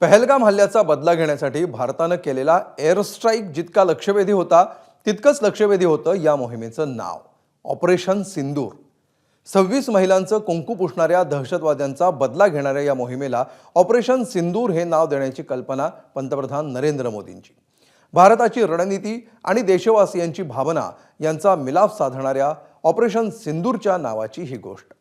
पहलगाम हल्ल्याचा बदला घेण्यासाठी भारतानं केलेला एअर स्ट्राईक जितका लक्षवेधी होता तितकंच लक्षवेधी होतं या मोहिमेचं नाव. ऑपरेशन सिंदूर. सव्वीस महिलांचं कुंकू पुसणाऱ्या दहशतवाद्यांचा बदला घेणाऱ्या या मोहिमेला ऑपरेशन सिंदूर हे नाव देण्याची कल्पना पंतप्रधान नरेंद्र मोदींची. भारताची रणनीती आणि देशवासियांची भावना यांचा मिलाफ साधणाऱ्या ऑपरेशन सिंदूरच्या नावाची ही गोष्ट.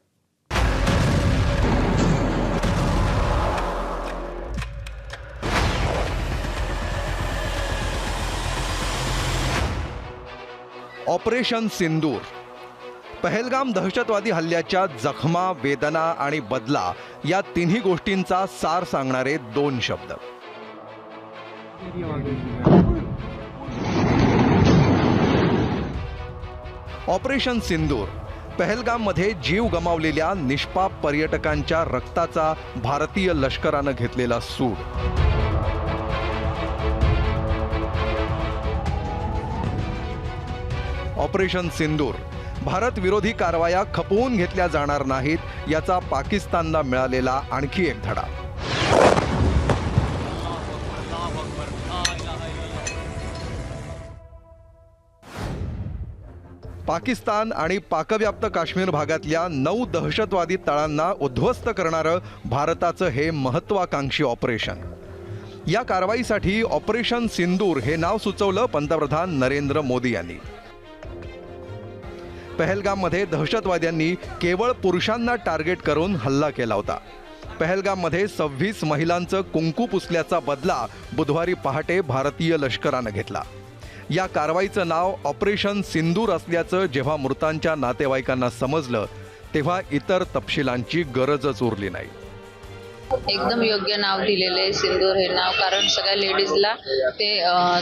ऑपरेशन सिंदूर. पहलगाम दहशतवादी हल्ल्याच्या जखमा वेदना आणि बदला या तिन्ही गोष्टींचा सार सांगणारे दोन शब्द. ऑपरेशन सिंदूर पहलगाममध्ये जीव गमावलेल्या निष्पाप पर्यटकांच्या रक्ताचा भारतीय लष्करानं घेतलेला सूड. ऑपरेशन सिंदूर. भारत विरोधी कारवाया खपवून घेतल्या जाणार नाहीत याचा पाकिस्तानला मिळालेला आणखी एक धडा. पाकिस्तान आणि पाकव्याप्त काश्मीर भागातल्या नऊ दहशतवादी तळांना उद्ध्वस्त करणारं भारताचं हे महत्वाकांक्षी ऑपरेशन. या कारवाईसाठी ऑपरेशन सिंदूर हे नाव सुचवलं पंतप्रधान नरेंद्र मोदी यांनी. पहलगाममध्ये दहशतवाद्यांनी केवळ पुरुषांना टार्गेट करून हल्ला केला होता. पहलगाममध्ये सव्वीस महिलांचं कुंकू पुसल्याचा बदला बुधवारी पहाटे भारतीय लष्करानं घेतला. या कारवाईचं नाव ऑपरेशन सिंदूर असल्याचं जेव्हा मृतांच्या नातेवाईकांना समजलं तेव्हा इतर तपशिलांची गरजच उरली नाही. एकदम योग्य नाव दिलेलं आहे सिंदूर हे नाव कारण सगळ्या लेडीजला ते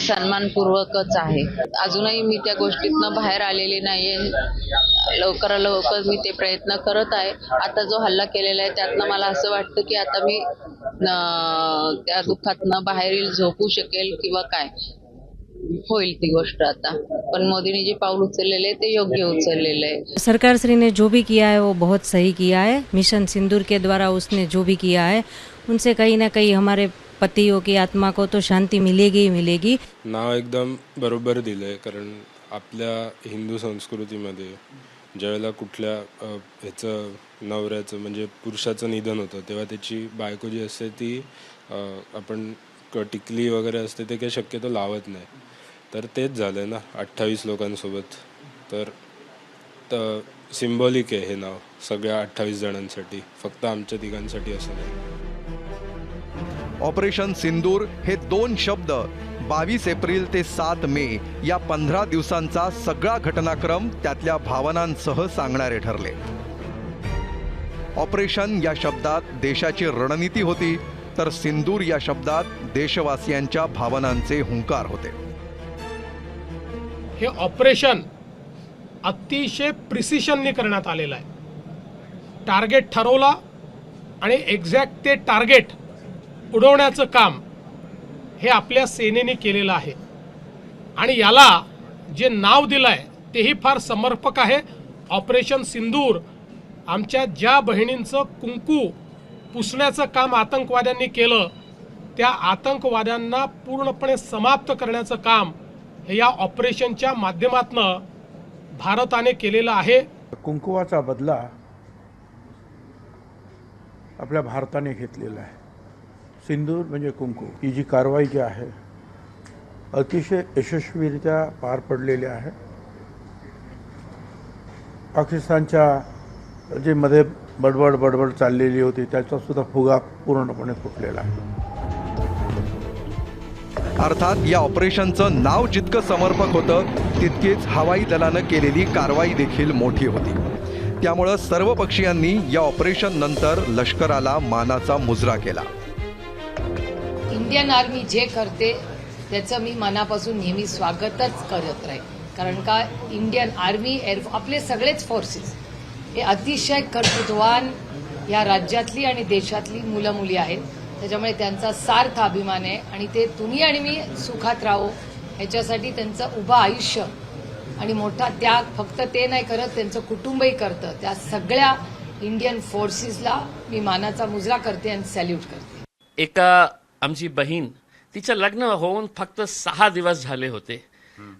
सन्मानपूर्वकच आहे. अजूनही मी त्या गोष्टीतनं बाहेर आलेली नाहीये. लवकरात लवकर मी ते प्रयत्न करत आहे. आता जो हल्ला केलेला आहे त्यातनं मला असं वाटतं की आता मी त्या दुःखातनं बाहेर येईल झोपू शकेल किंवा काय. होईल ती गोष्ट आता. पण मोदींनी जे पाऊल उचललेले आहे ते योग्य उचललेलं आहे सरकार श्री ने जो भी किया है वो बहुत सही किया है। मिशन सिंदूर के द्वारा उसने जो भी किया है उनसे कहीं ना कहीं हमारे पतियों की आत्मा को तो शांति मिलेगी ही मिलेगी। नाव एकदम बरोबर दिलं आहे कारण आपल्या हिंदू संस्कृतीमध्ये ज्यावेळेला कुठल्या अ, ह्याचं नवऱ्याचं म्हणजे पुरुषाचं निधन होतं तेव्हा त्याची बायको जी असते ती अ, आपण टिकली वगैरे असते ते काही शक्यतो लावत नाही. तर तेच झालं आहे ना अठ्ठावीस लोकांसोबत. तर सिम्बॉलिक आहे हे नाव सगळ्या अठ्ठावीस जणांसाठी. फक्त आमच्या तिघांसाठी असं नाही. ऑपरेशन सिंदूर हे दोन शब्द बावीस एप्रिल ते सात मे या पंधरा दिवसांचा सगळा घटनाक्रम त्यातल्या भावनांसह सांगणारे ठरले. ऑपरेशन या शब्दात देशाची रणनीती होती तर सिंदूर या शब्दात देशवासियांच्या भावनांचे हुंकार होते. हे ऑपरेशन अतिशय प्रिसिशनने करण्यात आलेलं आहे. टार्गेट ठरवला आणि एक्झॅक्ट ते टार्गेट उडवण्याचं काम हे आपल्या सेनेने केलेलं आहे. आणि याला जे नाव दिलं आहे तेही फार समर्पक आहे. ऑपरेशन सिंदूर आमच्या ज्या बहिणींचं कुंकू पुसण्याचं काम आतंकवाद्यांनी केलं त्या आतंकवाद्यांना पूर्णपणे समाप्त करण्याचं काम हे या ऑपरेशनच्या माध्यमातनं भारताने केलेलं आहे. कुंकुवाचा बदला आपल्या भारताने घेतलेला आहे. सिंदूर म्हणजे कुंकू. ही जी कारवाई जी आहे अतिशय यशस्वीरित्या पार पडलेली आहे. पाकिस्तानच्या जे मध्ये बडबड बडबड चाललेली होती. त्याचा सुद्धा फुगा पूर्णपणे फुटलेला आहे. अर्थात या ऑपरेशनचं नाव जितकं समर्पक होतं तितकीच हवाई दलानं केलेली कारवाई देखील मोठी होती. त्यामुळं सर्व पक्षीयांनी या ऑपरेशन नंतर लष्कराला मानाचा मुजरा केला. इंडियन आर्मी जे करते त्याचं मी मनापासून नेहमी स्वागतच करत राहील कारण का इंडियन आर्मी एअर आपले सगळेच फोर्सेस हे अतिशय कर्तृत्ववान या राज्यातली आणि देशातली मुलं मुली आहेत. त्याच्यामुळे त्यांचा सार्थ अभिमान आहे. आणि ते तुम्ही आणि मी सुखात राहो. ह्याच्यासाठी त्यांचं उभं आयुष्य आणि मोठा त्याग फक्त ते नाही करत त्यांचं कुटुंबही करतं. त्या सगळ्या इंडियन फोर्सेसला मी मानाचा मुजरा करते आणि सॅल्यूट करते. एका आमची बहीण तिचं लग्न होऊन फक्त सहा दिवस झाले होते.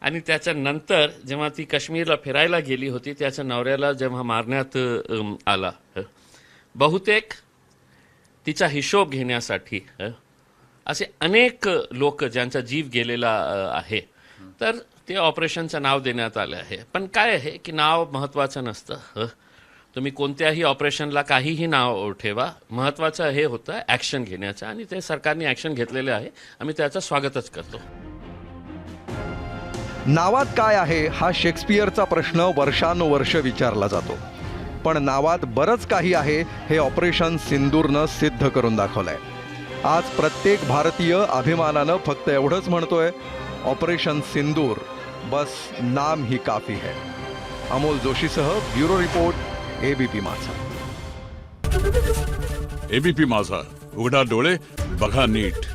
आणि त्याच्यानंतर जेव्हा ती काश्मीरला फिरायला गेली होती त्याच्या नवऱ्याला जेव्हा मारण्यात आला बहुतेक तिचा हिशोब घेण्यासाठी असे अनेक लोक ज्यांचा जीव गेलेला आहे. तर ते ऑपरेशनचं नाव देण्यात आलं आहे. पण काय आहे की नाव महत्त्वाचं नसतं तुम्ही कोणत्याही ऑपरेशनला काहीही नाव ठेवा. महत्त्वाचं हे होतं ॲक्शन घेण्याचं आणि ते सरकारने ॲक्शन घेतलेले आहे. आम्ही त्याचं स्वागतच करतो. नावात काय आहे हा शेक्सपियरचा प्रश्न वर्षानुवर्ष विचारला जातो. पण नावात बरंच काही आहे हे ऑपरेशन सिंदूरनं सिद्ध करून दाखवलंय. आज प्रत्येक भारतीय अभिमानानं फक्त एवढंच म्हणतोय ऑपरेशन सिंदूर बस नाम ही काफी है. Amol जोशीसह bureau report ABP Majha. ABP Majha. उघडा डोळे बघा नीट.